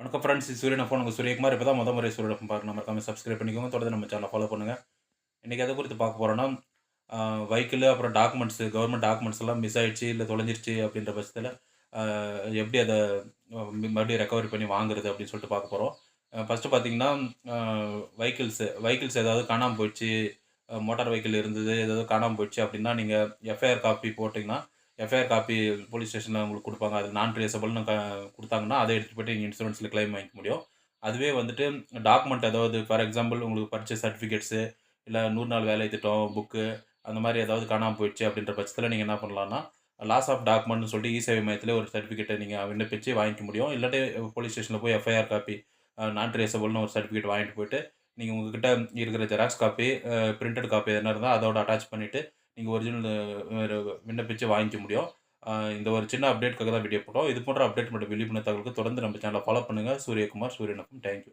வணக்கம் ஃப்ரெண்ட்ஸ் சூரியன் ஃபோன் உங்கள் சூரியகுமார். இப்போ தான் முத முறை சூரியன் பார்க்க நம்ம சப்ஸ்கிரைப் பண்ணிக்கோங்க. தொடர்ந்து நம்ம சேனலை ஃபாலோ பண்ணுங்கள் இன்றைக்கி எதை குறித்து பார்க்க போகிறோன்னா வெஹிக்கிள் அப்புறம் டாக்குமெண்ட்ஸு கவர்மெண்ட் டாக்குமெண்ட்ஸ் எல்லாம் மிஸ் ஆயிடுச்சு இல்லை தொலைஞ்சிருச்சு அப்படின்ற பட்சத்தில் எப்படி அதை மறுபடியும் ரெக்கவரி பண்ணி வாங்குறது அப்படின்னு சொல்லிட்டு பார்க்க போகிறோம் ஃபஸ்ட்டு பார்த்தீங்கன்னா வெஹிக்கிள்ஸு வெஹிக்கிள்ஸ் ஏதாவது காணாமல் போயிடுச்சு மோட்டார் வெஹிக்கிள் இருந்தது ஏதாவது காணாமல் போயிடுச்சு அப்படின்னா நீங்கள் எஃப்ஐஆர் காப்பி போட்டிங்கன்னா எஃப்ஐஆர் காப்பி போலீஸ் ஸ்டேஷனில் உங்களுக்கு கொடுப்பாங்க. அது நான் ட்ரேசபிள்னு க கொடுத்தாங்கன்னா அதை எடுத்துகிட்டு போய்ட்டு நீங்கள் இன்சூரன்ஸில் க்ளைம் வாங்கிக்க முடியும். அதுவே வந்துட்டு டாக்குமெண்ட் ஏதாவது ஃபார் எக்ஸாம்பிள் உங்களுக்கு பர்ச்சேஸ் சர்டிஃபிகேட்ஸு இல்லை நூறு நாள் வேலை திட்டம் புக்கு அந்த மாதிரி ஏதாவது காணாமல் போயிடுச்சு அப்படின்ற பட்சத்தில் நீங்கள் என்ன பண்ணலாம்னா லாஸ் ஆஃப் டாக்குமெண்ட்னு சொல்லிட்டு இ சேவை மையத்தில் ஒரு சர்டிஃபிகேட்டை நீங்கள் விண்ணப்பிச்சு வாங்கிக்க முடியும். இல்லாட்டி போலீஸ் ஸ்டேஷனில் போய் எஃப்ஐஆர் காப்பி நான் ட்ரேசபிள்னு ஒரு சர்டிஃபிகேட் வாங்கிட்டு போயிட்டு நீங்கள் உங்ககிட்ட இருக்கிற ஜெராக்ஸ் காப்பி பிரிண்டட் காப்பி எதனா இருந்தால் அதோட அட்டாச் பண்ணிவிட்டு நீங்கள் ஒரிஜினல் விண்ணப்பிச்சு வாங்கிக்க முடியும். இந்த ஒரு சின்ன அப்டேட்காக தான் வீடியோ போட்டோம். இது போன்ற அப்டேட் மற்றும் விழிப்புணர்வு தகவலுக்கு தொடர்ந்து நம்ம சேனலை ஃபாலோ பண்ணுங்கள் சூரியகுமார் சூரியனுக்கும் தேங்க்யூ